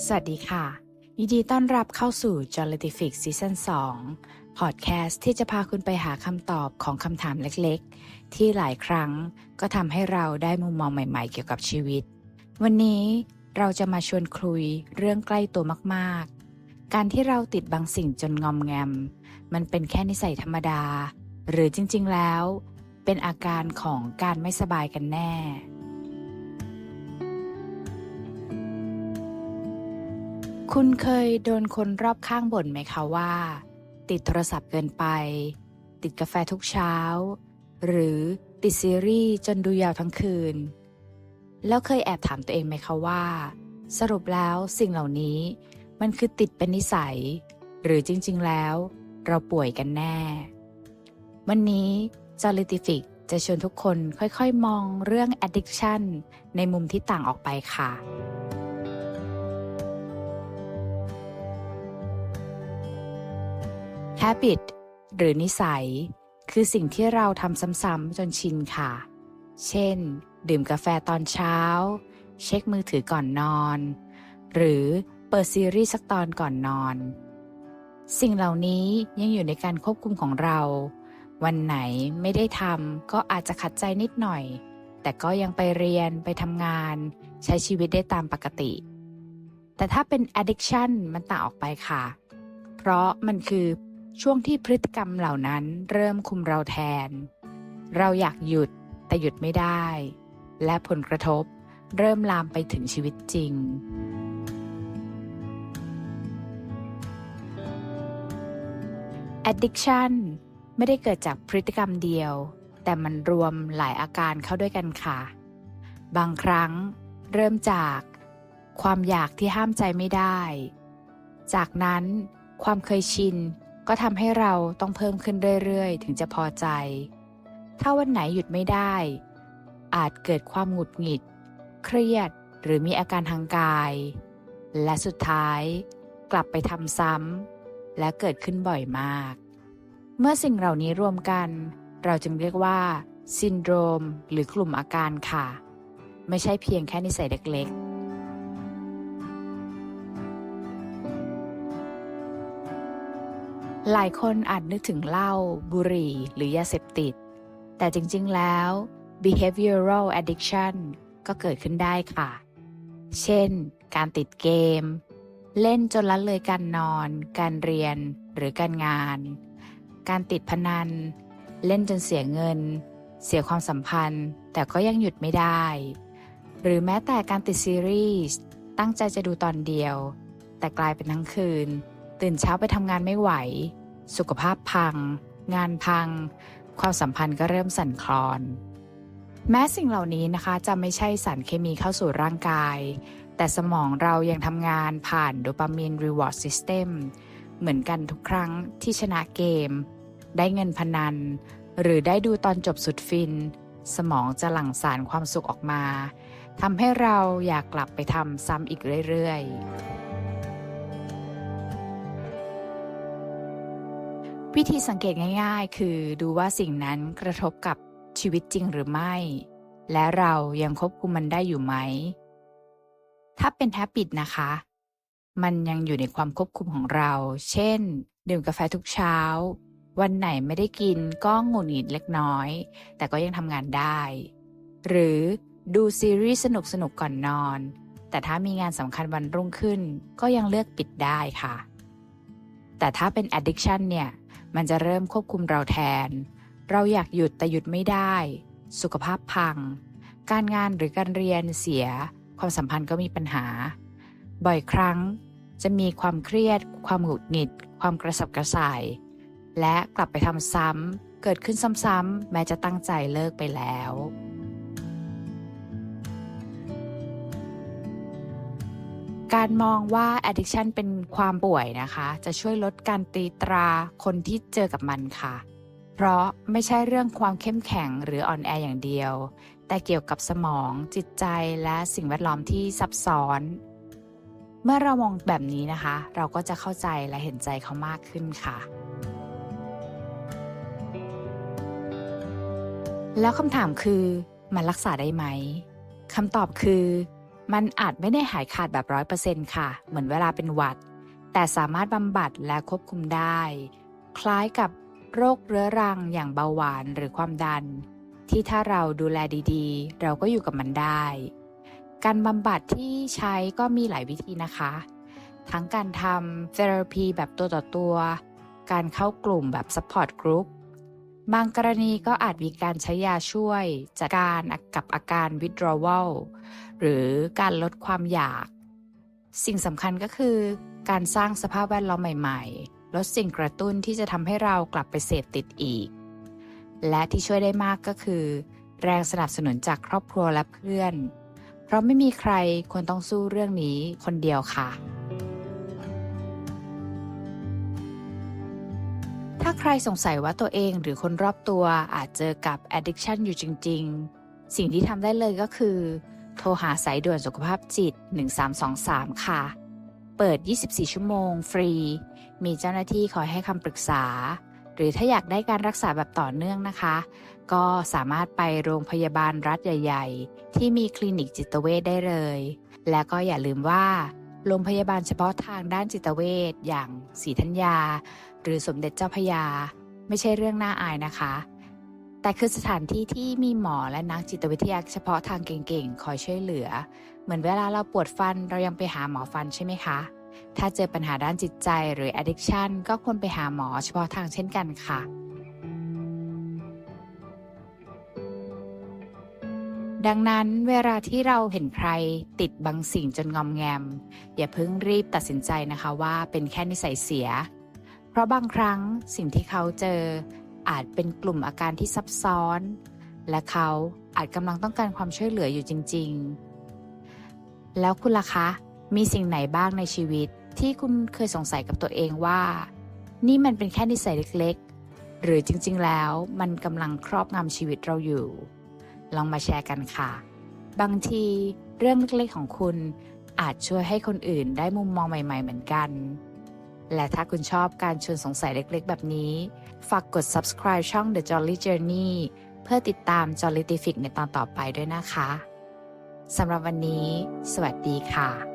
สวัสดีค่ะ ยินดีต้อนรับเข้าสู่ j o l i t i f i c Season 2พอดแคสต์ที่จะพาคุณไปหาคำตอบของคำถามเล็กๆ ที่หลายครั้งก็ทำให้เราได้มุมมองใหม่ๆ เกี่ยวกับชีวิต วันนี้เราจะมาชวนคุยเรื่องใกล้ตัวมากๆ การที่เราติดบางสิ่งจนงอมแงม มันเป็นแค่นิสัยธรรมดา หรือจริงๆแล้ว เป็นอาการของการไม่สบายกันแน่ คุณเคยโดนคนรอบข้างบ่นไหมคะว่า ติดโทรศัพท์เกินไป ติดกาแฟทุกเช้า หรือติดซีรีส์จนดูยาวทั้งคืน แล้วเคยแอบถามตัวเองไหมคะว่า สรุปแล้วสิ่งเหล่านี้ มันคือติดเป็นนิสัย หรือจริงๆแล้ว เราป่วยกันแน่ วันนี้จอลิติฟิกจะชวนทุกคนค่อยๆ มองเรื่อง addiction ในมุมที่ต่างออกไปค่ะ habit หรือนิสัย คือสิ่งที่เราทำซ้ำๆจนชินค่ะ เช่น ดื่มกาแฟตอนเช้า เช็คมือถือก่อนนอน หรือเปิดซีรีส์สักตอนก่อนนอน สิ่งเหล่านี้ยังอยู่ในการควบคุมของเรา วันไหนไม่ได้ทำก็อาจจะขัดใจนิดหน่อย แต่ก็ยังไปเรียนไปทำงาน ใช้ชีวิตได้ตามปกติ แต่ถ้าเป็น addiction มันต่างออกไปค่ะ เพราะมันคือ ช่วงที่พฤติกรรมเหล่านั้นเริ่มคุมเราแทน เราอยากหยุดแต่หยุดไม่ได้ และผลกระทบเริ่มลามไปถึงชีวิตจริง addiction ไม่ได้เกิดจากพฤติกรรมเดียว แต่มันรวมหลายอาการเข้าด้วยกันค่ะ บางครั้งเริ่มจากความอยากที่ห้ามใจไม่ได้ จากนั้นความเคยชิน ก็ทำให้เราต้องเพิ่มขึ้นเรื่อยๆ ถึงจะพอใจ ถ้าวันไหนหยุดไม่ได้ อาจเกิดความหงุดหงิด เครียดหรือมีอาการทางกาย และสุดท้ายกลับไปทำซ้ำและเกิดขึ้นบ่อยมาก เมื่อสิ่งเหล่านี้รวมกัน เราจึงเรียกว่าซินโดรม หรือกลุ่มอาการค่ะ ไม่ใช่เพียงแค่นิสัยเล็กๆ หลายคนอาจนึกถึงเหล้าบุหรี่ หรือยาเสพติด แต่จริงๆแล้ว behavioral addiction ก็เกิดขึ้นได้ค่ะ เช่น การติดเกม เล่นจนละเลยการนอน การเรียนหรือการงาน การติดพนัน เล่นจนเสียเงิน เสียความสัมพันธ์ แต่ก็ยังหยุดไม่ได้ หรือแม้แต่การติดซีรีส์ ตั้งใจจะดูตอนเดียว แต่กลายเป็นทั้งคืน ตื่นเช้าไปทำงานไม่ไหว สุขภาพพัง งานพัง ความสัมพันธ์ก็เริ่มสั่นคลอน แม้สิ่งเหล่านี้นะคะจะไม่ใช่สารเคมีเข้าสู่ร่างกาย แต่สมองเรายังทำงานผ่านโดปามีนรีวอร์ดซิสเต็มเหมือนกันทุกครั้งที่ชนะเกม ได้เงินพนัน หรือได้ดูตอนจบสุดฟิน สมองจะหลั่งสารความสุขออกมาทำให้เราอยากกลับไปทำซ้ำอีกเรื่อยๆ วิธีสังเกตง่ายๆ คือดูว่าสิ่งนั้นกระทบกับชีวิตจริงหรือไม่ และเรายังควบคุมมันได้อยู่ไหม ถ้าเป็นแฮปิตนะคะ มันยังอยู่ในความควบคุมของเรา เช่น ดื่มกาแฟทุกเช้า วันไหนไม่ได้กินก็งุดหงิดเล็กน้อย แต่ก็ยังทำงานได้ หรือดูซีรีส์สนุกๆก่อนนอน แต่ถ้ามีงานสำคัญวันรุ่งขึ้น ก็ยังเลือกปิดได้ค่ะ แต่ถ้าเป็น addiction เนี่ย มันจะเริ่มควบคุมเราแทน เราอยากหยุดแต่หยุดไม่ได้ สุขภาพพัง การงานหรือการเรียนเสีย ความสัมพันธ์ก็มีปัญหา บ่อยครั้งจะมีความเครียด ความหงุดหงิด ความกระสับกระส่าย และกลับไปทำซ้ำเกิดขึ้นซ้ำๆแม้จะตั้งใจเลิกไปแล้ว การมองว่า addiction เป็นความป่วยนะคะ จะช่วยลดการตีตราคนที่เจอกับมันค่ะ เพราะไม่ใช่เรื่องความเข้มแข็งหรืออ่อนแออย่างเดียว แต่เกี่ยวกับสมองจิตใจและสิ่งแวดล้อมที่ซับซ้อน เมื่อเรามองแบบนี้นะคะ เราก็จะเข้าใจและเห็นใจเขามากขึ้นค่ะ แล้วคำถามคือมันรักษาได้ไหมคำตอบคือ มันอาจไม่ได้หายขาดแบบร้อยเปอร์เซ็นต์ค่ะ เหมือนเวลาเป็นหวัด แต่สามารถบำบัดและควบคุมได้ คล้ายกับโรคเรื้อรังอย่างเบาหวานหรือความดัน ที่ถ้าเราดูแลดีๆ เราก็อยู่กับมันได้ การบำบัดที่ใช้ก็มีหลายวิธีนะคะ ทั้งการทำเทอราพีแบบตัวต่อตัว การเข้ากลุ่มแบบ support group บางกรณีก็อาจมีการใช้ยาช่วยจัดการกับอาการ withdrawal หรือการลดความอยาก สิ่งสำคัญก็คือ การสร้างสภาพแวดล้อมใหม่ๆ ลดสิ่งกระตุ้นที่จะทำให้เรากลับไปเสพติดอีก และที่ช่วยได้มากก็คือ แรงสนับสนุนจากครอบครัวและเพื่อน เพราะไม่มีใครควรต้องสู้เรื่องนี้คนเดียวค่ะ ใครสงสัยว่าตัวเองหรือคนรอบตัวอาจเจอกับ addiction อยู่จริง ๆ สิ่งที่ทำได้เลยก็คือ โทรหาสายด่วนสุขภาพจิต 1323 ค่ะ เปิด 24 ชั่วโมง ฟรี มีเจ้าหน้าที่คอยให้คำปรึกษา หรือถ้าอยากได้การรักษาแบบต่อเนื่องนะคะ ก็สามารถไปโรงพยาบาลรัฐใหญ่ ๆ ที่มีคลินิกจิตเวชได้เลย และก็อย่าลืมว่าโรงพยาบาลเฉพาะทางด้านจิตเวชอย่างศรีธัญญา หรือสมเด็จเจ้าพยา ไม่ใช่เรื่องน่าอายนะคะ แต่คือสถานที่ที่มีหมอและนักจิตวิทยาเฉพาะทางเก่งๆ คอยช่วยเหลือ เหมือนเวลาเราปวดฟันเรายังไปหาหมอฟันใช่ไหมคะ ถ้าเจอปัญหาด้านจิตใจหรือ addiction ก็ควรไปหาหมอเฉพาะทางเช่นกันค่ะดังนั้นเวลาที่เราเห็นใครติดบางสิ่งจนงอมแงม อย่าเพิ่งรีบตัดสินใจนะคะว่าเป็นแค่นิสัยเสีย เพราะบางครั้งสิ่งที่เขาเจออาจเป็นกลุ่มอาการที่ซับซ้อน และเขาอาจกำลังต้องการความช่วยเหลืออยู่จริง ๆ แล้วคุณล่ะคะ มีสิ่งไหนบ้างในชีวิตที่คุณเคยสงสัยกับตัวเองว่า นี่มันเป็นแค่นิสัยเล็กๆ หรือจริงๆ แล้วมันกำลังครอบงำชีวิตเราอยู่ ลองมาแชร์กันค่ะ บางทีเรื่องเล็กๆ ของคุณอาจช่วยให้คนอื่นได้มุมมองใหม่ ๆ เหมือนกัน และถ้าคุณชอบการชวนสงสัยเล็กๆ แบบนี้ ฝากกด subscribe ช่อง The Jolly Journey เพื่อติดตาม Jolly t i f i c ในตอนต่อไปด้วยนะคะ สำหรับวันนี้ สวัสดีค่ะ